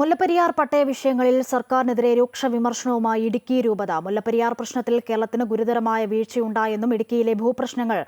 മുല്ലപ്പെരിയാർ പട്ടയ വിഷയങ്ങളിൽ സർക്കാരിനെതിരെ രൂക്ഷ വിമർശനവുമായി ഇടുക്കി രൂപത. മുല്ലപ്പെരിയാർ പ്രശ്നത്തിൽ കേരളത്തിന് ഗുരുതരമായ വീഴ്ചയുണ്ടായെന്നും ഇടുക്കിയിലെ ഭൂപ്രശ്നങ്ങൾ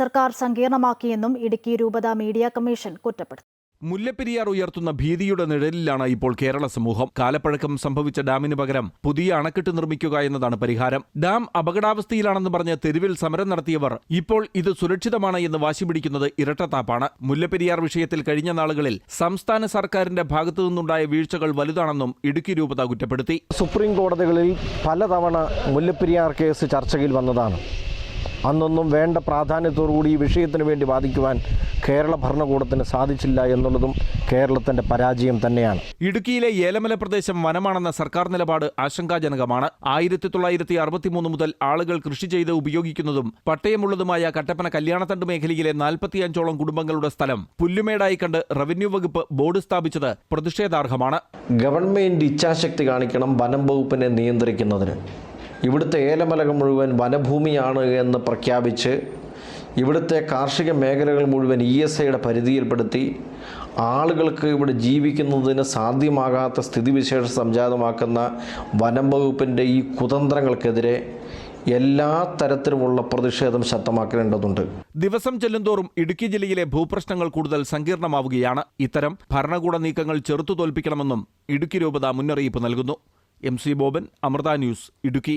സർക്കാർ സങ്കീർണമാക്കിയെന്നും ഇടുക്കി രൂപത മീഡിയ കമ്മീഷൻ കുറ്റപ്പെടുത്തി. മുല്ലപ്പെരിയാർ ഉയർത്തുന്ന ഭീതിയുടെ നിഴലിലാണ് ഇപ്പോൾ കേരള സമൂഹം. കാലപ്പഴക്കം സംഭവിച്ച ഡാമിന് പകരം പുതിയ അണക്കെട്ട് നിർമ്മിക്കുക എന്നതാണ് പരിഹാരം. ഡാം അപകടാവസ്ഥയിലാണെന്ന് പറഞ്ഞ് തെരുവിൽ സമരം നടത്തിയവർ ഇപ്പോൾ ഇത് സുരക്ഷിതമാണ് എന്ന് വാശി പിടിക്കുന്നത് ഇരട്ടത്താപ്പാണ്. മുല്ലപ്പെരിയാർ വിഷയത്തിൽ കഴിഞ്ഞ നാളുകളിൽ സംസ്ഥാന സർക്കാരിന്റെ ഭാഗത്തു നിന്നുണ്ടായ വീഴ്ചകൾ വലുതാണെന്നും ഇടുക്കി രൂപത കുറ്റപ്പെടുത്തി. സുപ്രീം കോടതികളിൽ പലതവണ മുല്ലപ്പെരിയാർ കേസ് ചർച്ചയിൽ വന്നതാണ്. അന്നൊന്നും വേണ്ട പ്രാധാന്യത്തോടുകൂടി ഈ വിഷയത്തിന് വേണ്ടി വാദിക്കുവാൻ കേരള ഭരണകൂടത്തിന് സാധിച്ചില്ല എന്നുള്ളതും കേരളത്തിന്റെ പരാജയം തന്നെയാണ്. ഇടുക്കിയിലെ ഏലമല പ്രദേശം വനമാണെന്ന സർക്കാർ നിലപാട് ആശങ്കാജനകമാണ്. ആയിരത്തി തൊള്ളായിരത്തി അറുപത്തിമൂന്ന് മുതൽ ആളുകൾ കൃഷി ചെയ്ത് ഉപയോഗിക്കുന്നതും പട്ടയമുള്ളതുമായ കട്ടപ്പന കല്യാണത്തണ്ട് മേഖലയിലെ നാൽപ്പത്തിയഞ്ചോളം കുടുംബങ്ങളുടെ സ്ഥലം പുല്ലുമേടായി കണ്ട് റവന്യൂ വകുപ്പ് ബോർഡ് സ്ഥാപിച്ചത് പ്രതിഷേധാർഹമാണ്. ഗവൺമെന്റ് ഇച്ഛാശക്തി കാണിക്കണം വനം വകുപ്പിനെ നിയന്ത്രിക്കുന്നതിന്. ഇവിടുത്തെ ഏലമലകൾ മുഴുവൻ വനഭൂമിയാണ് എന്ന് പ്രഖ്യാപിച്ച് ഇവിടുത്തെ കാർഷിക മേഖലകൾ മുഴുവൻ ഇ എസ് ഐയുടെ പരിധിയിൽപ്പെടുത്തി ആളുകൾക്ക് ഇവിടെ ജീവിക്കുന്നതിന് സാധ്യമാകാത്ത സ്ഥിതിവിശേഷം സംജാതമാക്കുന്ന വനം വകുപ്പിന്റെ ഈ കുതന്ത്രങ്ങൾക്കെതിരെ എല്ലാ തരത്തിലുമുള്ള പ്രതിഷേധം ശക്തമാക്കേണ്ടതുണ്ട്. ദിവസം ചെല്ലുന്തോറും ഇടുക്കി ജില്ലയിലെ ഭൂപ്രശ്നങ്ങൾ കൂടുതൽ സങ്കീർണമാവുകയാണ്. ഇത്തരം ഭരണകൂട നീക്കങ്ങൾ ചെറുത്തു തോൽപ്പിക്കണമെന്നും ഇടുക്കി രൂപത മുന്നറിയിപ്പ് നൽകുന്നു. M C Boban Amrita news Idukki.